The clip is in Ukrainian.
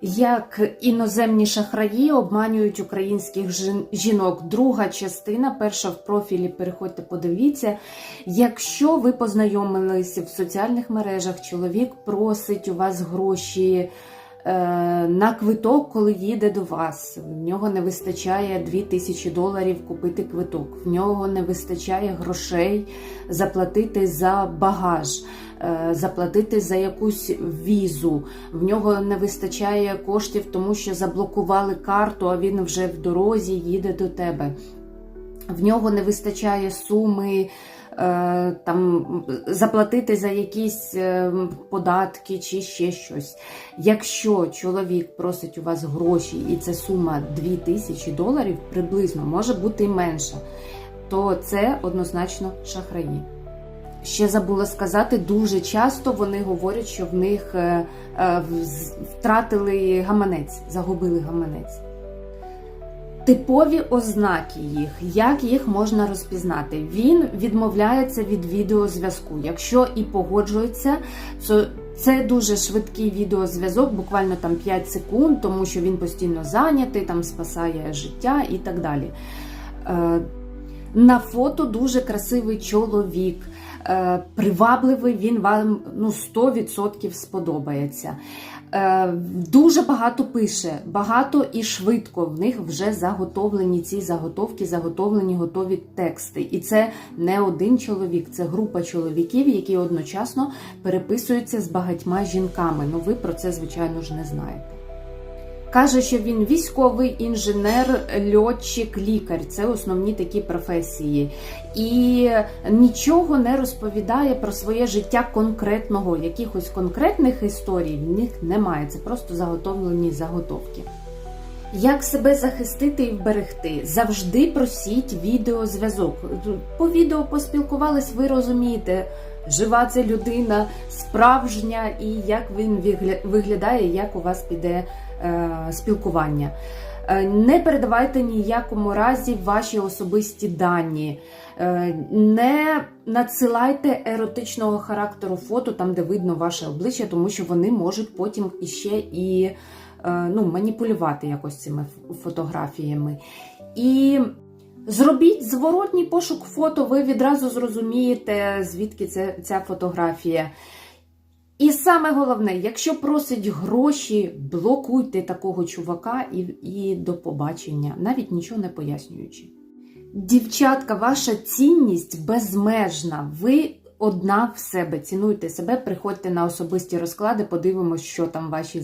Як іноземні шахраї обманюють українських жінок. Друга частина, перша в профілі, переходьте, подивіться. Якщо ви познайомилися в соціальних мережах, чоловік просить у вас гроші на квиток, коли їде до вас. В нього не вистачає 2000 доларів купити квиток. В нього не вистачає грошей заплатити за багаж, е, заплатити за якусь візу. В нього не вистачає коштів, тому що заблокували карту, а він вже в дорозі їде до тебе. В нього не вистачає суми е, там заплатити за якісь е, податки чи ще щось. Якщо чоловік просить у вас гроші, і це сума 2000 доларів, приблизно може бути менша, то це однозначно шахраї. Ще забула сказати, дуже часто вони говорять, що в них е, е, втратили гаманець, загубили гаманець. Типові ознаки їх, як їх можна розпізнати? Він відмовляється від відеозв'язку. Якщо і погоджується, то це дуже швидкий відеозв'язок, буквально там 5 секунд, тому що він постійно зайнятий, там спасає життя і так далі. Е, На фото дуже красивий чоловік, е, привабливий, він вам ну, 100% сподобається. Е, Дуже багато пише, багато і швидко. В них вже заготовлені ці заготовки, заготовлені готові тексти. І це не один чоловік, це група чоловіків, які одночасно переписуються з багатьма жінками. Ну ви про це, звичайно ж, не знаєте. Каже, що він військовий інженер, льотчик, лікар. Це основні такі професії. І нічого не розповідає про своє життя конкретного. Якихось конкретних історій в них немає. Це просто заготовлені заготовки. Як себе захистити і вберегти? Завжди просіть відеозв'язок. По відео поспілкувались, ви розумієте, жива це людина, справжня, і як він виглядає, як у вас піде е, спілкування. Е, Не передавайте ніякому разі ваші особисті дані. Е, Не надсилайте еротичного характеру фото там, де видно ваше обличчя, тому що вони можуть потім іще і ну, маніпулювати якось цими фотографіями. І зробіть зворотній пошук фото, ви відразу зрозумієте, звідки це, ця фотографія. І саме головне, якщо просить гроші, блокуйте такого чувака і, і до побачення, навіть нічого не пояснюючи. Дівчатка, ваша цінність безмежна. Ви одна в себе. Цінуйте себе, приходьте на особисті розклади, подивимось, що там ваші